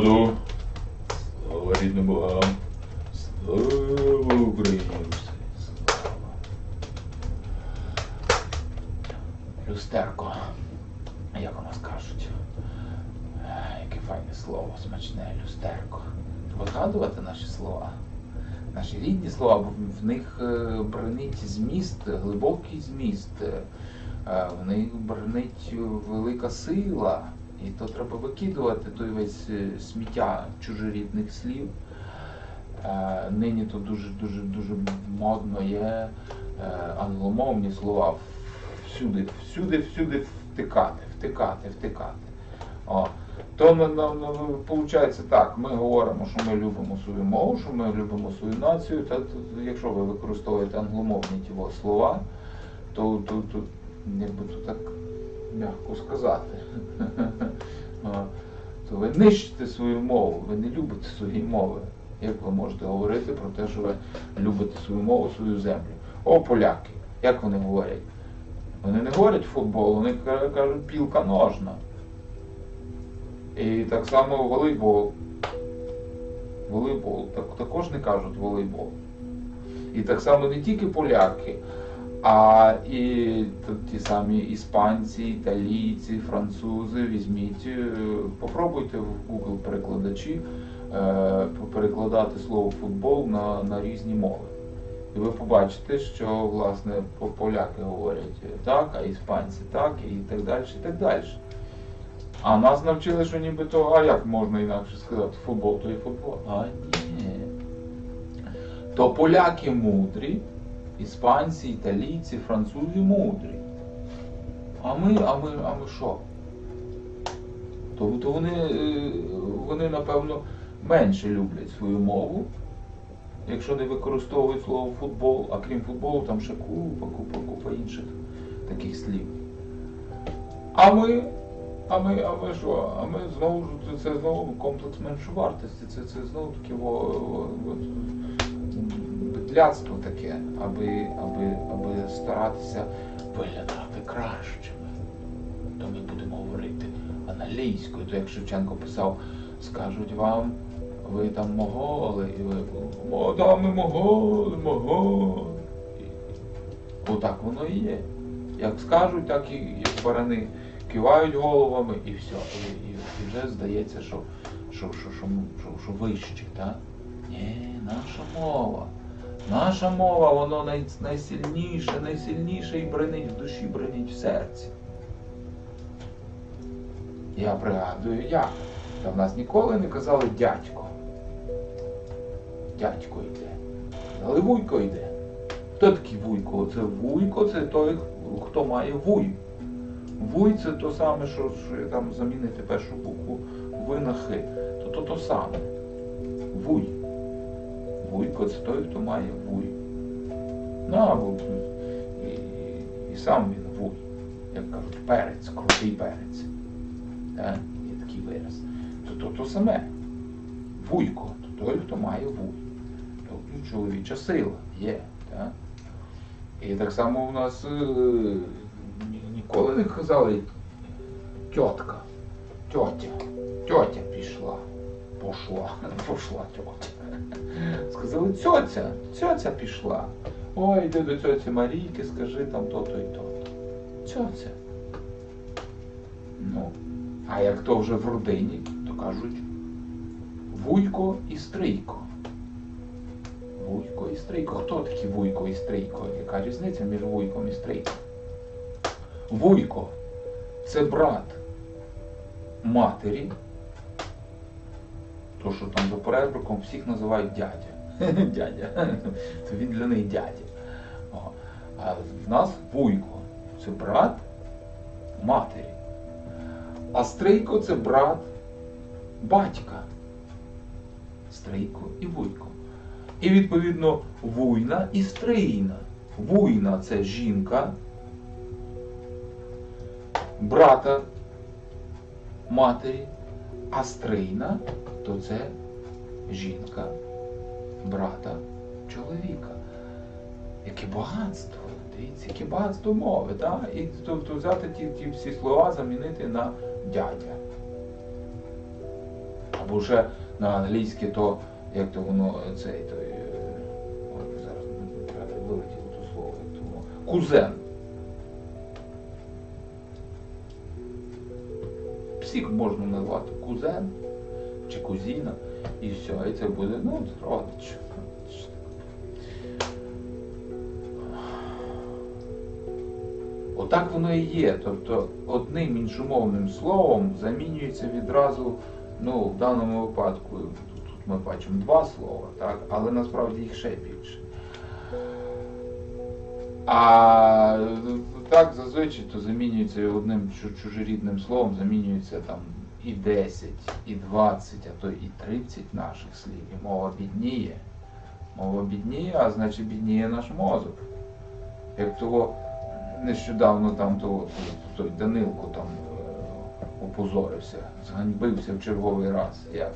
народу, слава рідним богам, слава Україні! Слава! Люстерко, як у нас кажуть. Яке файне слово, смачне люстерко. Треба згадувати наші слова. Наші рідні слова, бо в них е, бренить зміст, глибокий зміст. Е, В них бренить велика сила. І то треба викидувати той весь е, сміття чужорідних слів. Е, Нині то дуже дуже модно є е, англомовні слова всюди, всюди, всюди втикати, втикати, втикати. О. То на, на, на, виходить так, ми говоримо, що ми любимо свою мову, що ми любимо свою націю, та, якщо ви використовуєте англомовні ті слова, то, то, то якби то так м'яко сказати. То ви нищите свою мову, ви не любите свої мови. Як ви можете говорити про те, що ви любите свою мову, свою землю? О, поляки, як вони говорять? Вони не говорять футбол, вони кажуть пілка ножна. І так само волейбол. Волейбол. Так, також не кажуть волейбол. І так само не тільки поляки, а і ті самі іспанці, італійці, французи. Візьміть, е, попробуйте в Google перекладачі е, перекладати слово футбол на, на різні мови. І ви побачите, що власне поляки говорять так, а іспанці так, і так далі, і так далі. А нас навчили, що нібито, а як можна інакше сказати, футбол то і футбол. А ні. То поляки мудрі, іспанці, італійці, французи мудрі. А ми, а ми, а ми що? То, то вони, е, вони, напевно, менше люблять свою мову, якщо не використовують слово футбол, а крім футболу, там ще купа, купа, купа інших таких слів. А ми, а ми, а ми що? А ми знову ж це, це знову комплекс меншовартості, це, це знову таке во, во, во, бедляцтво таке, аби, аби, аби старатися виглядати кращими. То ми будемо говорити англійською, то як Шевченко писав, скажуть вам, ви там моголи, і ви о, да, ми моголи, моголи. І- Отак воно і є. Як скажуть, так і як барани кивають головами і все. І, і, і вже здається, що, що, що, що, що, що вище, так? Ні, наша мова. Наша мова, воно най, найсильніше, найсильніше і бренить в душі, бренить в серці. Я пригадую, як. Та в нас ніколи не казали дядько. Дядько йде. Але вуйко йде. Хто такий вуйко? Це вуйко, це той, хто має вуй. Вуй це то саме, що, що там замінити першу букву В на. То то, то саме. Вуй. Вуйко це той, хто має вуй. Ну, або і, і, сам він вуй. Як кажуть, перець, крутий перець. Так? Є такий вираз. То то, то саме. Вуйко, то той, хто має вуй. Тобто чоловіча сила є. Так? І так само у нас е, ні- ніколи не казали тітка, тьотя, тьотя пішла, пошла, пошла тьотя. Сказали цьоця, цьоця пішла. Ой, йди до цьоці Марійки, скажи там то-то і то-то. Цьоця. Ну, а як то вже в родині, то кажуть вуйко і стрийко. Вуйко і стрийко. Хто такі вуйко і стрийко? Яка різниця між вуйком і стрийком? Вуйко це брат матері. То, що там за перебриком всіх називають дядя. дядя. То він для них дядя. А в нас вуйко це брат матері. А стрийко це брат батька. Стрийко і вуйко. І відповідно вуйна і стрийна. Вуйна це жінка, брата матері, а стрийна то це жінка, брата чоловіка. Яке багатство, дивіться, яке багатство мови, так? І тобто взяти ті, ті всі слова замінити на дядя. Або вже на англійське, то як то воно цей той. е, зараз не вилетіло то слово, як то воно. Кузен. Всіх можна назвати кузен чи кузіна, і все, і це буде, ну, родич. Отак воно і є. Тобто одним іншомовним словом замінюється відразу, ну, в даному випадку, тут ми бачимо два слова, так, але насправді їх ще більше. А так зазвичай то замінюється одним чужорідним словом, замінюється там і 10, і 20, а то і 30 наших слів. І мова бідніє. Мова бідніє, а значить бідніє наш мозок. Як того нещодавно там то, то, той Данилко там е, опозорився, зганьбився в черговий раз. Як?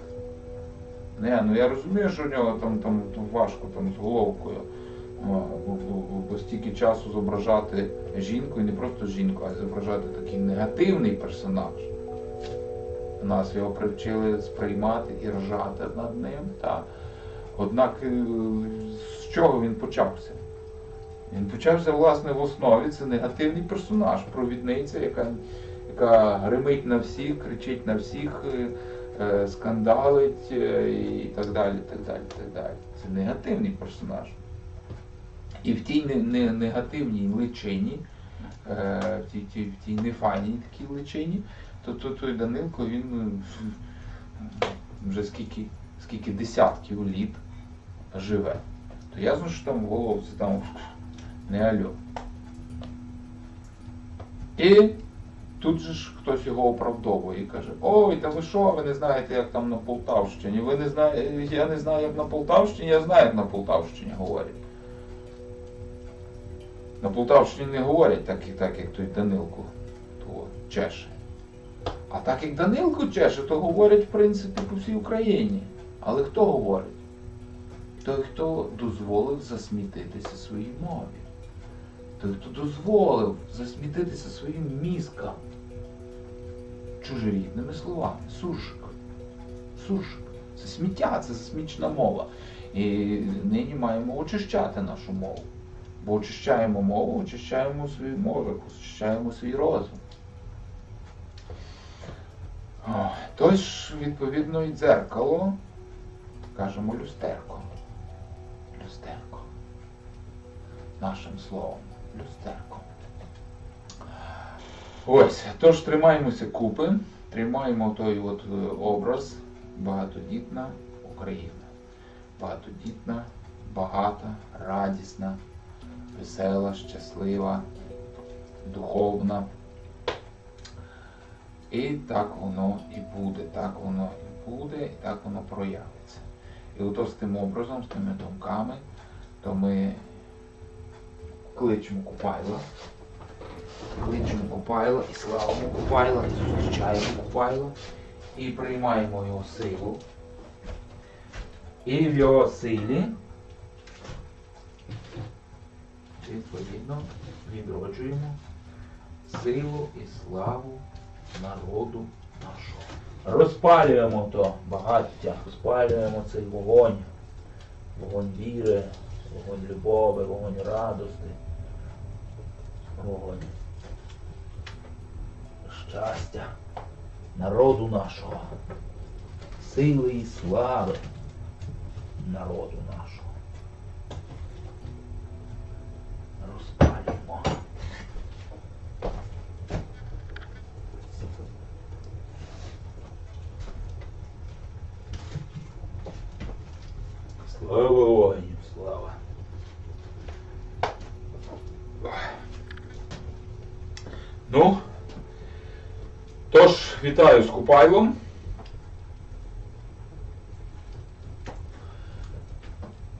Не, ну я розумію, що в нього там, там, важко там, з головкою. Бо стільки часу зображати жінку, і не просто жінку, а зображати такий негативний персонаж. Нас його привчили сприймати і ржати над ним. Та. Однак е, з чого він почався? Він почався, власне, в основі це негативний персонаж, провідниця, яка, яка гримить на всіх, кричить на всіх, е, е, скандалить і так далі. так далі, так далі. Це негативний персонаж. І в тій не, не, негативній личині, в тій, в тій нефайній такій личині, то, то той Данилко він е, вже скільки, скільки десятків літ живе. То ясно, що там в головці там не альо. І тут же ж хтось його оправдовує і каже, ой, та ви що, ви не знаєте, як там на Полтавщині? Ви не знаєте, я не знаю, як на Полтавщині, я знаю, як на Полтавщині говорять. На Полтавщині не говорять так, і так як той Данилко то чеше. А так як Данилко чеше, то говорять, в принципі, по всій Україні. Але хто говорить? Той, хто дозволив засмітитися своїй мові. Той, хто дозволив засмітитися своїм мізкам чужорідними словами. Сушик. Сушик. Це сміття, це засмічена мова. І нині маємо очищати нашу мову. Бо очищаємо мову, очищаємо свій мозок, очищаємо свій розум. Тож, відповідно, і дзеркало, кажемо люстерко. Люстерко. Нашим словом. Люстерко. Ось, тож тримаємося купи, тримаємо той от е, образ багатодітна Україна. Багатодітна, багата, радісна, весела, щаслива, духовна. І так воно і буде, так воно і буде, і так воно проявиться. І ото з тим образом, з тими думками, то ми кличемо Купайла, кличемо Купайла і славимо Купайла, і зустрічаємо Купайла, і приймаємо його силу. І в його силі відповідно відроджуємо силу і славу народу нашого. Розпалюємо то багаття, розпалюємо цей вогонь, вогонь віри, вогонь любові, вогонь радості, вогонь щастя народу нашого, сили і слави народу нашого. Розпалюємо. Слава воїнів, слава. Ну, тож, вітаю з Купайлом.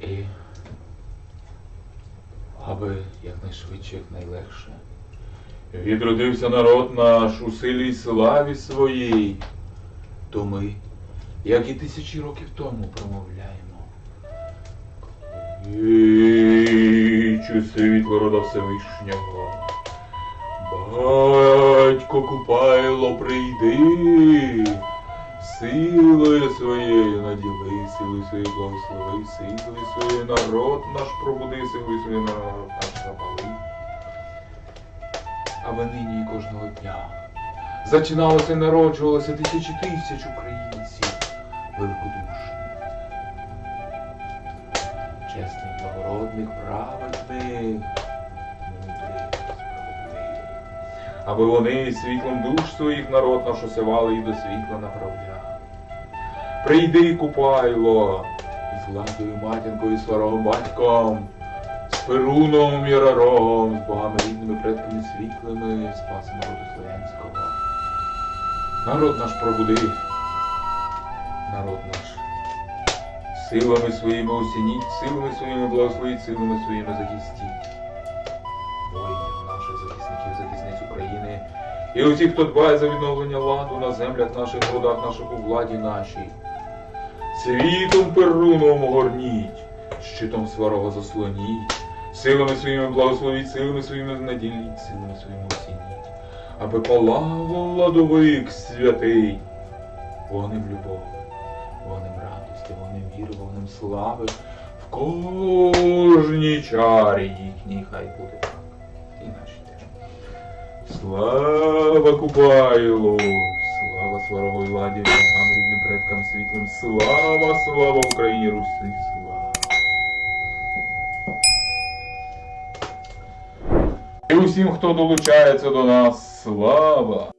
І аби якнайшвидше, якнайлегше. Відродився народ наш у силі й славі своїй, то ми, як і тисячі років тому, промовляємо. Вічу світло рода Всевишнього. Батько Купайло, прийди, Силою своєю наділи, силою своєю благослови, силою своєю народ наш пробуди, силою своєю народ наш запали. Аби нині кожного дня зачиналося і народжувалося тисячі тисяч українців чесних, благородних, праведних, мудрих, справедливих аби вони світлом душ своїх народ наш осявали і до світла направляли. Прийди, купайло, з владою матінкою, сварогом батьком, з Перуном і Рарогом, з богами рідними предками світлими, спаси народу слов'янського. Народ наш пробуди, народ наш. Силами своїми осініть, силами своїми благословіть, силами своїми захистіть воїнів наших захисників, захисниць України. І усіх, хто дбає за відновлення ладу на землях наших, городах наших у владі нашій. Світом перуном огорніть, щитом сварого заслоніть, силами своїми благословіть, силами своїми наділіть, силами своїми осініть, аби палав ладовик святий, вогнем любові, вогнем слави, в кожній чарі їхній хай буде так. І наші теж. Слава Купайлу! Слава сваровій владі, богам, рідним предкам світлим, слава, слава Україні Русі, слава! І усім, хто долучається до нас, слава!